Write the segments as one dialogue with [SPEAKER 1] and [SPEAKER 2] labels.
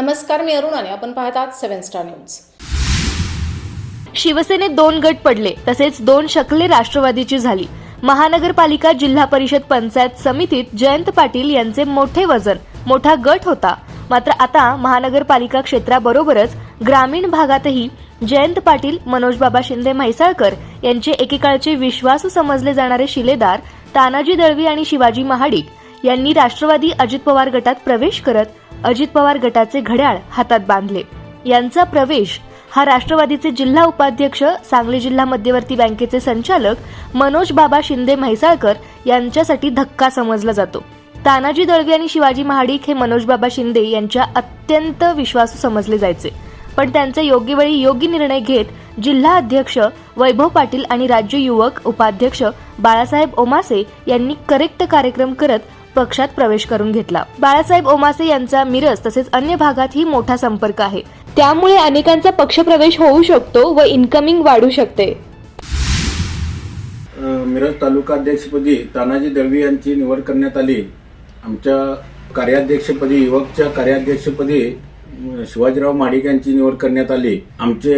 [SPEAKER 1] नमस्कार मी अरुण आणि आपण पाहतात आहात सेव्हन स्टार न्यूज.
[SPEAKER 2] शिवसेनेत दोन गट पडले तसेच दोन शकले राष्ट्रवादीची झाली. महानगरपालिका जिल्हा परिषद पंचायत समितीत जयंत पाटील यांचे मोठे वजन मोठा गट होता. मात्र आता महानगरपालिका क्षेत्राबरोबरच ग्रामीण भागातही जयंत पाटील मनोजबाबा शिंदे म्हैसाळकर यांचे एकेकाळचे विश्वासू समजले जाणारे शिलेदार तानाजी दळवी आणि शिवाजी महाडिक यांनी राष्ट्रवादी अजित पवार गटात प्रवेश करत अजित पवार गटाचे घड्याळ हातात बांधले. यांचा प्रवेश हा राष्ट्रवादीचे जिल्हा उपाध्यक्ष सांगली जिल्हा मध्यवर्ती बँकेचे संचालक मनोज बाबा शिंदे म्हैसाळकर यांच्यासाठी धक्का समजला जातो. तानाजी दळवी आणि शिवाजी महाडिक हे मनोज बाबा शिंदे यांच्या अत्यंत विश्वासू समजले जायचे. पण त्यांचे योग्य वेळी योग्य निर्णय घेत जिल्हा अध्यक्ष वैभव पाटील आणि राज्य युवक उपाध्यक्ष बाळासाहेब ओमासे यांनी करेक्ट कार्यक्रम करत पक्षात प्रवेश करून घेतला. बाळासाहेब ओमासे यांचा मिरज तसेच अन्य भागातही मोठा संपर्क आहे. त्यामुळे अनेकांचा पक्षप्रवेश होऊ शकतो व इन्कमिंग वाढू शकते.
[SPEAKER 3] मिरज तालुका अध्यक्षपदी तानाजी दळवी यांची निवड करण्यात आली. आमच्या कार्याध्यक्षपदी युवकच्या कार्याध्यक्षपदी शिवाजीराव माडिक यांची निवड करण्यात आली. आमचे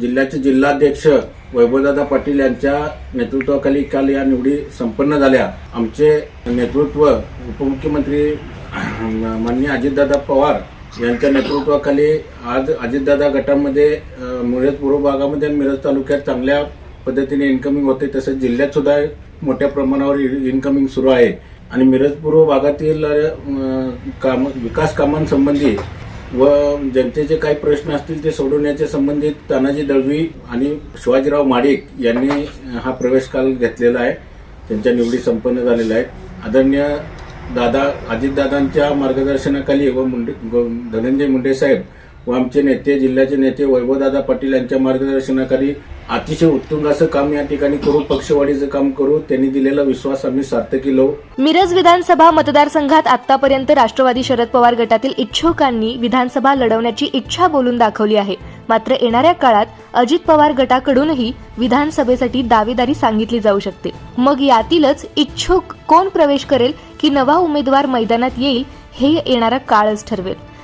[SPEAKER 3] जिल्ह्याचे जिल्हाध्यक्ष वैभवदादा पाटील यांच्या नेतृत्वाखाली काल या निवडी संपन्न झाल्या. आमचे नेतृत्व उपमुख्यमंत्री माननीय अजितदादा पवार यांच्या नेतृत्वाखाली आज अजितदादा गटामध्ये मिरज पूर्व भागामध्ये आणि मिरज तालुक्यात चांगल्या पद्धतीने इन्कमिंग होते. तसेच जिल्ह्यात सुद्धा मोठ्या प्रमाणावर इन्कमिंग सुरू आहे. आणि मिरज पूर्व भागातील काम विकास कामांसंबंधी व जनतेचे काही प्रश्न असतील ते सोडवण्याच्या संबंधित तानाजी दळवी आणि शिवाजीराव माडिक यांनी हा प्रवेश काल घेतलेला आहे. त्यांच्या निवडी संपन्न झालेल्या आहेत. आदरणीय दादा अजितदादांच्या मार्गदर्शनाखाली व मुंडे धनंजय मुंडे साहेब व आमचे नेते जिल्ह्याचे नेते वैभवदादा पाटील यांच्या मार्गदर्शनाखाली अतिशय उत्तुंग असं काम या ठिकाणी करू पक्षवाढीचं काम करू त्यांनी दिलेला विश्वास आम्ही सार्थ केलो
[SPEAKER 2] मिरज विधानसभा मतदारसंघात आतापर्यंत राष्ट्रवादी शरद पवार गटातील इच्छुकांनी विधानसभा लढवण्याची इच्छा बोलून दाखवली आहे. मात्र येणाऱ्या काळात अजित पवार गटाकडूनही विधानसभेसाठी दावेदारी सांगितली जाऊ शकते. मग यातीलच इच्छुक कोण प्रवेश करेल की नवा उमेदवार मैदानात येईल हे येणारा काळच ठरवेल.